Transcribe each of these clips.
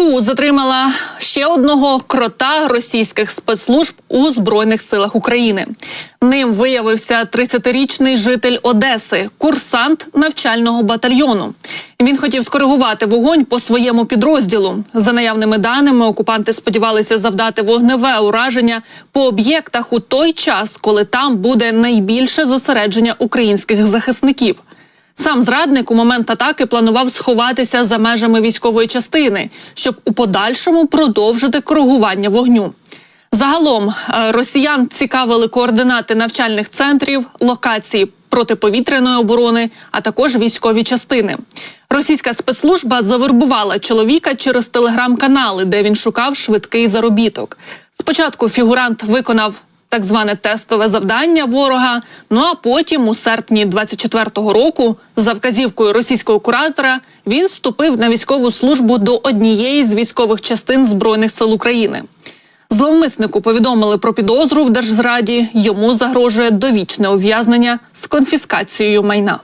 СБУ затримала ще одного крота російських спецслужб у збройних силах України. Ним виявився 30-річний житель Одеси, курсант навчального батальйону. Він хотів скоригувати вогонь по своєму підрозділу. За наявними даними, окупанти сподівалися завдати вогневе ураження по об'єктах у той час, коли там буде найбільше зосередження українських захисників. Сам зрадник у момент атаки планував сховатися за межами військової частини, щоб у подальшому продовжити коригування вогню. Загалом е, росіян цікавили координати навчальних центрів, локації протиповітряної оборони, а також військові частини. Російська спецслужба завербувала чоловіка через телеграм-канали, де він шукав швидкий заробіток. Спочатку фігурант виконав так зване тестове завдання ворога. Ну а потім, у серпні 24-го року, за вказівкою російського куратора, він вступив на військову службу до однієї з військових частин збройних сил України. Зловмиснику повідомили про підозру в держзраді. Йому загрожує довічне ув'язнення з конфіскацією майна.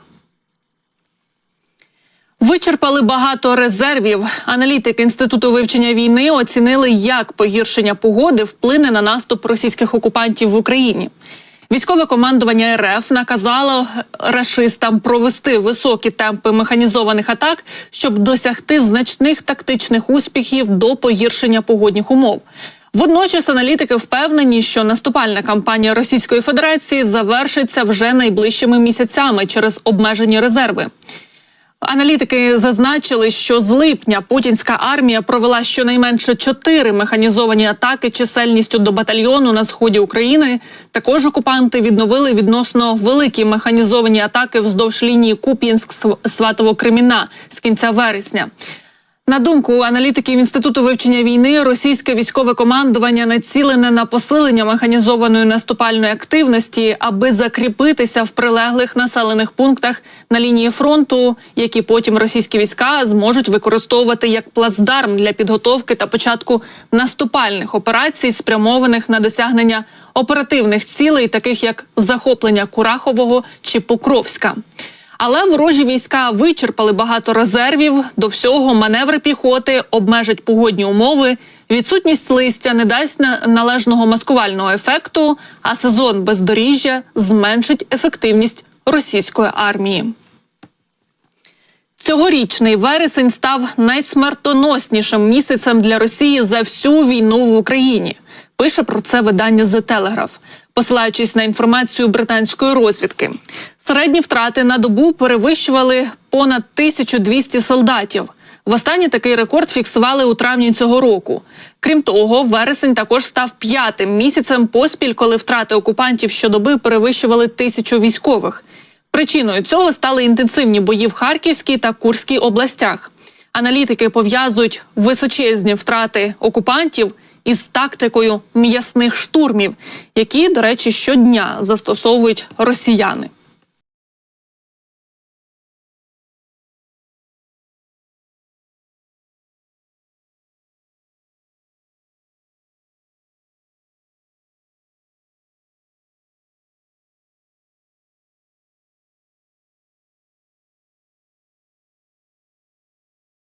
Вичерпали багато резервів. Аналітики інституту вивчення війни оцінили, як погіршення погоди вплине на наступ російських окупантів в Україні. Військове командування РФ наказало рашистам провести високі темпи механізованих атак, щоб досягти значних тактичних успіхів до погіршення погодних умов. Водночас аналітики впевнені, що наступальна кампанія Російської Федерації завершиться вже найближчими місяцями через обмежені резерви. Аналітики зазначили, що з липня путінська армія провела щонайменше чотири механізовані атаки чисельністю до батальйону на сході України. Також окупанти відновили відносно великі механізовані атаки вздовж лінії Куп'янськ-Сватово-Креміна з кінця вересня. На думку аналітиків інституту вивчення війни, російське військове командування націлене на посилення механізованої наступальної активності, аби закріпитися в прилеглих населених пунктах на лінії фронту, які потім російські війська зможуть використовувати як плацдарм для підготовки та початку наступальних операцій, спрямованих на досягнення оперативних цілей, таких як захоплення Курахового чи Покровська. Але ворожі війська вичерпали багато резервів. До всього маневри піхоти обмежать погодні умови. Відсутність листя не дасть належного маскувального ефекту, а сезон бездоріжжя зменшить ефективність російської армії. Цьогорічний вересень став найсмертоноснішим місяцем для Росії за всю війну в Україні. Пише про це видання The Telegraph, посилаючись на інформацію британської розвідки. Середні втрати на добу перевищували понад 1200 солдатів. Востаннє такий рекорд фіксували у травні цього року. Крім того, вересень також став п'ятим місяцем поспіль, коли втрати окупантів щодоби перевищували тисячу військових. Причиною цього стали інтенсивні бої в Харківській та Курській областях. Аналітики пов'язують височезні втрати окупантів із тактикою м'ясних штурмів, які, до речі, щодня застосовують росіяни.